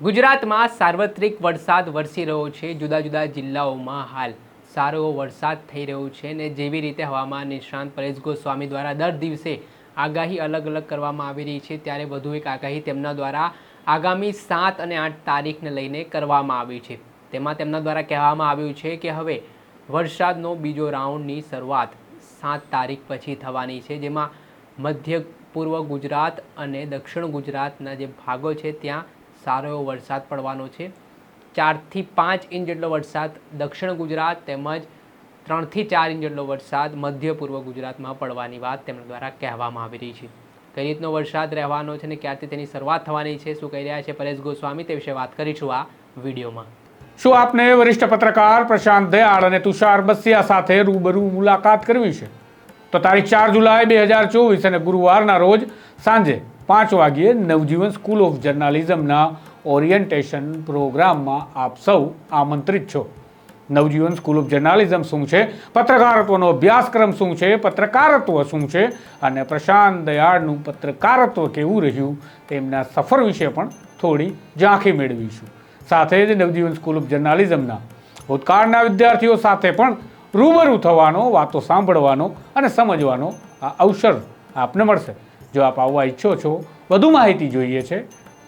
ગુજરાતમાં સાર્વત્રિક વરસાદ વરસી રહ્યો છે. જુદા જુદા જિલ્લાઓમાં હાલ સારો એવો વરસાદ થઈ રહ્યો છે ને જેવી રીતે હવામાન નિષ્ણાંત પરેશ ગોસ્વામી દ્વારા દર દિવસે આગાહી અલગ અલગ કરવામાં આવી રહી છે, ત્યારે વધુ એક આગાહી તેમના દ્વારા આગામી સાત અને આઠ તારીખને લઈને કરવામાં આવી છે. તેમાં તેમના દ્વારા કહેવામાં આવ્યું છે કે હવે વરસાદનો બીજો રાઉન્ડની શરૂઆત સાત તારીખ પછી થવાની છે, જેમાં મધ્ય પૂર્વ ગુજરાત અને દક્ષિણ ગુજરાતના જે ભાગો છે, ત્યાં સારો એવો વરસાદ પડવાનો છે. ચારથી પાંચ ઇંચ જેટલો વરસાદ દક્ષિણ ગુજરાત તેમજ ત્રણથી ચાર ઇંચ જેટલો વરસાદ મધ્ય પૂર્વ ગુજરાતમાં પડવાની વાત તેમના દ્વારા કહેવામાં આવી રહી છે. કઈ રીતનો વરસાદ રહેવાનો છે અને ક્યારથી તેની શરૂઆત થવાની છે, શું કહી રહ્યા છે પરેશ ગોસ્વામી તે વિશે વાત કરીશું આ વિડીયોમાં. શું આપને વરિષ્ઠ પત્રકાર પ્રશાંત દયાળ અને તુષાર બસિયા સાથે રૂબરૂ મુલાકાત કરવી છે? તો તારીખ ચાર જુલાઈ બે હજાર ચોવીસ અને ગુરુવારના રોજ સાંજે પાંચ વાગ્યે નવજીવન સ્કૂલ ઓફ જર્નાલિઝમના ઓરિએન્ટેશન પ્રોગ્રામમાં આપ સૌ આમંત્રિત છો. નવજીવન સ્કૂલ ઓફ જર્નાલિઝમ શું છે? પત્રકારત્વનો અભ્યાસક્રમ શું છે? પત્રકારત્વ શું છે? અને પ્રશાંત દયાળનું પત્રકારત્વ કેવું રહ્યું? તેમના સફર વિશે પણ થોડી ઝાંખી મેળવીશું. સાથે જ નવજીવન સ્કૂલ ઓફ જર્નાલિઝમના ભૂતકાળના વિદ્યાર્થીઓ સાથે પણ રૂબરૂ થવાનો, વાતો સાંભળવાનો અને સમજવાનો આ અવસર આપને મળશે. જો આપ આવવા ઈચ્છો છો, વધુ માહિતી જોઈએ છે,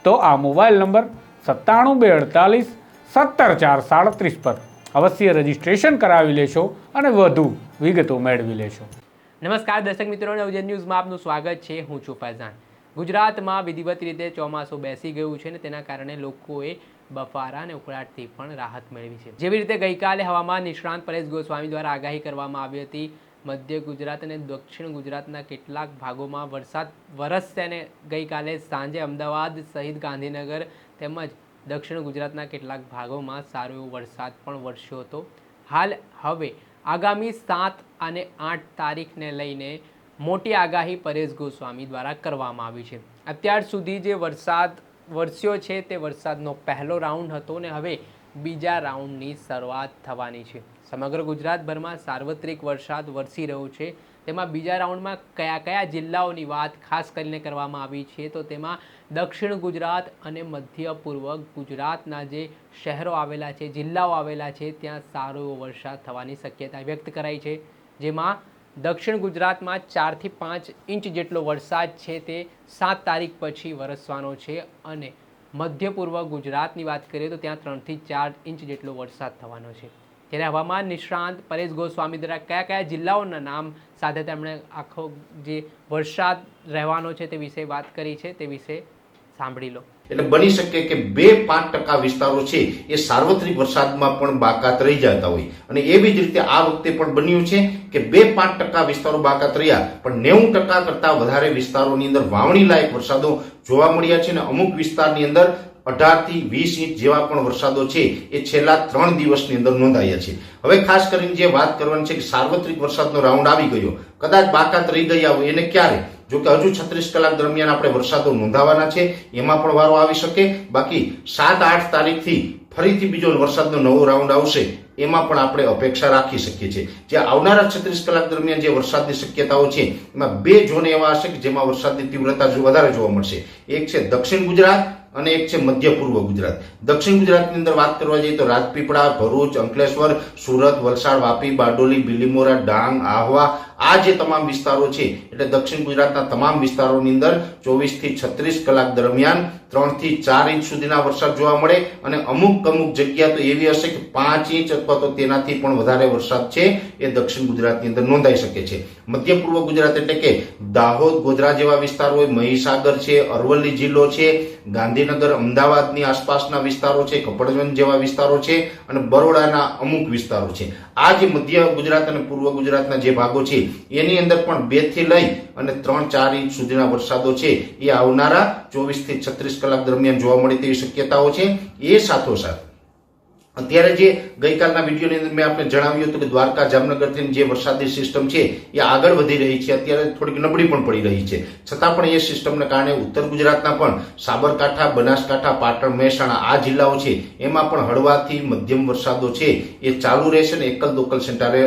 તો આ મોબાઈલ નંબર સત્તાણું બે અડતાલીસ સત્તર ચાર સાડત્રીસ પર અવશ્ય રજીસ્ટ્રેશન કરાવી લેશો અને વધુ વિગતો મેળવી લેશો. નમસ્કાર દર્શક મિત્રો, નવજન ન્યૂઝમાં આપનું સ્વાગત છે. હું છું ફૈઝાન. ગુજરાતમાં વિધિવત રીતે ચોમાસું બેસી ગયું છે ને તેના કારણે લોકોએ બફારા અને ઉકળાટથી પણ રાહત મેળવી છે. જેવી રીતે ગઈકાલે હવામાન નિષ્ણાંત પરેશ ગોસ્વામી દ્વારા આગાહી કરવામાં આવી હતી મધ્ય ગુજરાત અને દક્ષિણ ગુજરાતના કેટલાક ભાગોમાં વરસાદ વરસશે અને ગઈકાલે સાંજે અમદાવાદ સહિત ગાંધીનગર તેમજ દક્ષિણ ગુજરાતના કેટલાક ભાગોમાં સારો એવો વરસાદ પણ વરસ્યો હતો. હાલ હવે આગામી સાત અને આઠ તારીખને લઈને મોટી આગાહી પરેશ ગોસ્વામી દ્વારા કરવામાં આવી છે. અત્યાર સુધી જે વરસાદ વરસ્યો છે તે વરસાદનો પહેલો રાઉન્ડ હતો ને હવે બીજા રાઉન્ડની શરૂઆત થવાની છે. સમગ્ર ગુજરાતભરમાં સાર્વત્રિક વરસાદ વરસી રહ્યો છે. તેમાં બીજા રાઉન્ડમાં કયા કયા જિલ્લાઓની વાત ખાસ કરીને કરવામાં આવી છે તો તેમાં દક્ષિણ ગુજરાત અને મધ્ય પૂર્વ ગુજરાતના જે શહેરો આવેલા છે, જિલ્લાઓ આવેલા છે, ત્યાં સારો એવો વરસાદ થવાની શક્યતા વ્યક્ત કરાઈ છે. જેમાં દક્ષિણ ગુજરાતમાં ચારથી પાંચ ઇંચ જેટલો વરસાદ છે તે સાત તારીખ પછી વરસવાનો છે અને મધ્ય પૂર્વ ગુજરાતની વાત કરીએ તો ત્યાં ત્રણથી ચાર ઇંચ જેટલો વરસાદ થવાનો છે. ત્યારે હવામાન નિષ્ણાંત પરેશ ગોસ્વામી દ્વારા કયા કયા જિલ્લાઓના નામ સાથે તેમણે આખો જે વરસાદ રહેવાનો છે તે વિશે વાત કરી છે તે વિશે સાંભળી લો. એટલે બની શકે કે બે પાંચ ટકા વિસ્તારો છે એ સાર્વત્રિક વરસાદમાં પણ બાકાત રહી જતા હોય. અને એવી જ રીતે આ વખતે પણ બન્યું છે કે બે પાંચ ટકા વિસ્તારો બાકાત રહ્યા, પણ નેવું ટકા કરતા વધારે વિસ્તારોની અંદર વાવણી લાયક વરસાદો જોવા મળ્યા છે અને અમુક વિસ્તારની અંદર અઢારથી વીસ ઇંચ જેવા પણ વરસાદો છે, એ છેલ્લા ત્રણ દિવસની અંદર નોંધાયા છે. હવે ખાસ કરીને જે વાત કરવાની છે કે સાર્વત્રિક વરસાદનો રાઉન્ડ આવી ગયો, કદાચ બાકાત રહી ગયા હોય એને ક્યારે? જો કે હજુ છત્રીસ કલાક દરમિયાન આપણે વરસાદો નોંધાવાના છે, એમાં પણ વારો આવી શકે. બાકી સાત આઠ તારીખથી ફરીથી બીજો વરસાદનો નવો રાઉન્ડ આવશે. એમાં પણ આપણે અપેક્ષા રાખી શકીએ છીએ. જે આવનારા છત્રીસ કલાક દરમિયાન જે વરસાદની શક્યતાઓ છે, એમાં બે ઝોન એવા હશે કે જેમાં વરસાદની તીવ્રતા વધારે જોવા મળશે. એક છે દક્ષિણ ગુજરાત અને એક છે મધ્ય પૂર્વ ગુજરાત. દક્ષિણ ગુજરાતની અંદર વાત કરવા જઈએ તો રાજપીપળા, ભરૂચ, અંકલેશ્વર, સુરત, વલસાડ, વાપી, બારડોલી, બિલીમોરા, ડાંગ, આહવા આ જે તમામ વિસ્તારો છે, એટલે દક્ષિણ ગુજરાતના તમામ વિસ્તારોની અંદર ચોવીસથી છત્રીસ કલાક દરમિયાન ત્રણથી ચાર ઇંચ સુધીના વરસાદ જોવા મળે અને અમુક અમુક જગ્યા તો એવી હશે કે પાંચ ઇંચ અથવા તો તેનાથી પણ વધારે વરસાદ છે, એ દક્ષિણ ગુજરાતની અંદર નોંધાઈ શકે છે. મધ્ય પૂર્વ ગુજરાત એટલે કે દાહોદ, ગોધરા જેવા વિસ્તારો હોય, મહીસાગર છે, અરવલ્લી જિલ્લો છે, ગાંધીનગર, અમદાવાદની આસપાસના વિસ્તારો છે, કપડવંજ જેવા વિસ્તારો છે અને બરોડાના અમુક વિસ્તારો છે. આ જે મધ્ય ગુજરાત અને પૂર્વ ગુજરાતના જે ભાગો છે એની અંદર પણ બેથી લઈ અને ત્રણ ચાર ઇંચ સુધીના વરસાદો છે. એ આવનારા ચોવીસથી છત્રીસ કલાક દરમિયાન જોવા મળે તેવી શક્યતાઓ છે. એ સાથોસાથ અત્યારે જે ગઈકાલના વિડીયોની અંદર મેં આપને જણાવ્યું હતું કે દ્વારકા જામનગરથી જે વરસાદી સિસ્ટમ છે, એ આગળ વધી રહી છે. અત્યારે થોડીક નબળી પણ પડી રહી છે. છતાં પણ એ સિસ્ટમને કારણે ઉત્તર ગુજરાતના પણ સાબરકાંઠા, બનાસકાંઠા, પાટણ, મહેસાણા, આ જિલ્લાઓ છે, એમાં પણ હળવાથી મધ્યમ વરસાદો છે. એ ચાલુ રહેશે ને એકલ દોકલ સેન્ટરે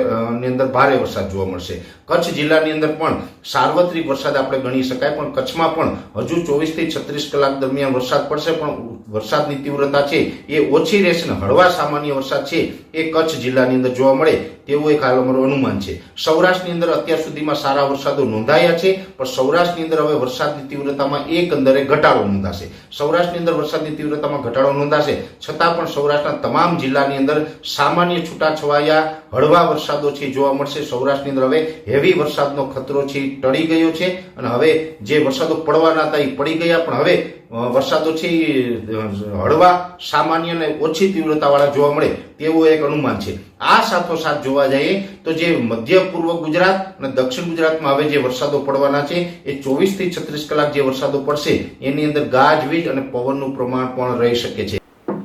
અંદર ભારે વરસાદ જોવા મળશે. કચ્છ જિલ્લાની અંદર પણ સાર્વત્રિક વરસાદ આપણે ગણી શકાય, પણ કચ્છમાં પણ હજુ ચોવીસથી છત્રીસ કલાક દરમિયાન વરસાદ પડશે, પણ વરસાદની તીવ્રતા છે એ ઓછી રહેશે ને હળવા સામાન્ય વરસાદ છે એ કચ્છ જિલ્લાની અંદર જોવા મળે. તેવું એક હાલ અનુમાન છે. સૌરાષ્ટ્રની અંદર અત્યાર સુધીમાં સારા વરસાદો નોંધાયા છે, પણ સૌરાષ્ટ્રની અંદર હવે વરસાદની તીવ્રતામાં એકંદરે ઘટાડો નોંધાશે. સૌરાષ્ટ્રની અંદર વરસાદની તીવ્રતામાં ઘટાડો નોંધાશે, છતાં પણ સૌરાષ્ટ્રના તમામ જિલ્લાની અંદર સામાન્ય છૂટાછવાયા હળવા વરસાદો છે જોવા મળશે. સૌરાષ્ટ્રની અંદર હવે હેવી વરસાદનો ખતરો છે, ટળી ગયો છે, અને હવે જે વરસાદો પડવાના હતા એ પડી ગયા, પણ હવે વરસાદો છે હળવા, સામાન્ય અને ઓછી તીવ્રતાવાળા જોવા મળે તેવું એક અનુમાન છે. આ સાથોસાથ જોવા જઈએ તો જે મધ્ય પૂર્વ ગુજરાત અને દક્ષિણ ગુજરાતમાં હવે જે વરસાદો પડવાના છે, એ ચોવીસથી છત્રીસ કલાક જે વરસાદો પડશે, એની અંદર ગાજવીજ અને પવનનું પ્રમાણ પણ રહી શકે છે.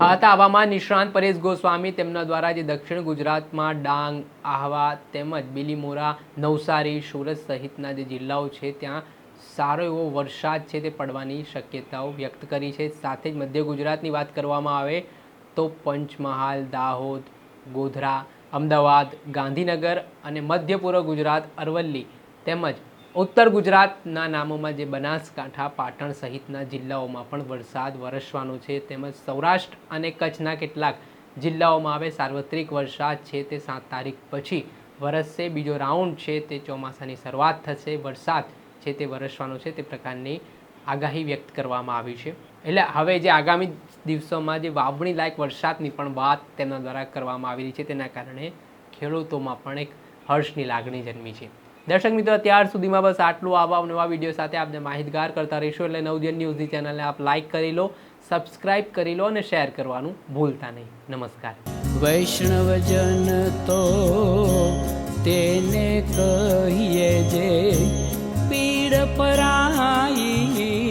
હતા હવામાન નિષ્ણાંત પરેશ ગોસ્વામી તેમના દ્વારા જે દક્ષિણ ગુજરાતમાં ડાંગ, આહવા તેમજ બીલીમોરા, નવસારી, સુરત સહિતના જે જિલ્લાઓ છે, ત્યાં સારો એવો વરસાદ છે તે પડવાની શક્યતાઓ વ્યક્ત કરી છે. સાથે જ મધ્ય ગુજરાતની વાત કરવામાં આવે તો પંચમહાલ, દાહોદ, ગોધરા, અમદાવાદ, ગાંધીનગર અને મધ્ય પૂર્વ ગુજરાત, અરવલ્લી તેમજ ઉત્તર ગુજરાતના નામોમાં જે બનાસકાંઠા, પાટણ સહિતના જિલ્લાઓમાં પણ વરસાદ વરસવાનો છે. તેમજ સૌરાષ્ટ્ર અને કચ્છના કેટલાક જિલ્લાઓમાં હવે સાર્વત્રિક વરસાદ છે તે સાત તારીખ પછી વરસશે. બીજો રાઉન્ડ છે તે ચોમાસાની શરૂઆત થશે. વરસાદ છે તે વરસવાનો છે તે પ્રકારની આગાહી વ્યક્ત કરવામાં આવી છે. એટલે હવે જે આગામી દિવસોમાં જે વાવણી લાયક વરસાદની પણ વાત તેમના દ્વારા કરવામાં આવી રહી છે તેના કારણે ખેડૂતોમાં પણ એક હર્ષની લાગણી જન્મી છે. દર્શક મિત્રો ત્યાર સુધીમાં બસ આટલું. આવા નવા વીડિયો સાથે આપને માહિતગાર કરતા રહીશું. એટલે નવજન ન્યૂઝની ચેનલને આપ લાઈક કરી લો સબસ્ક્રાઇબ કરી લો અને શેર કરવાનું ભૂલતા નહીં. નમસ્કાર. વૈષ્ણવજન તો તેને કહીએ જે પીડ પરાઈ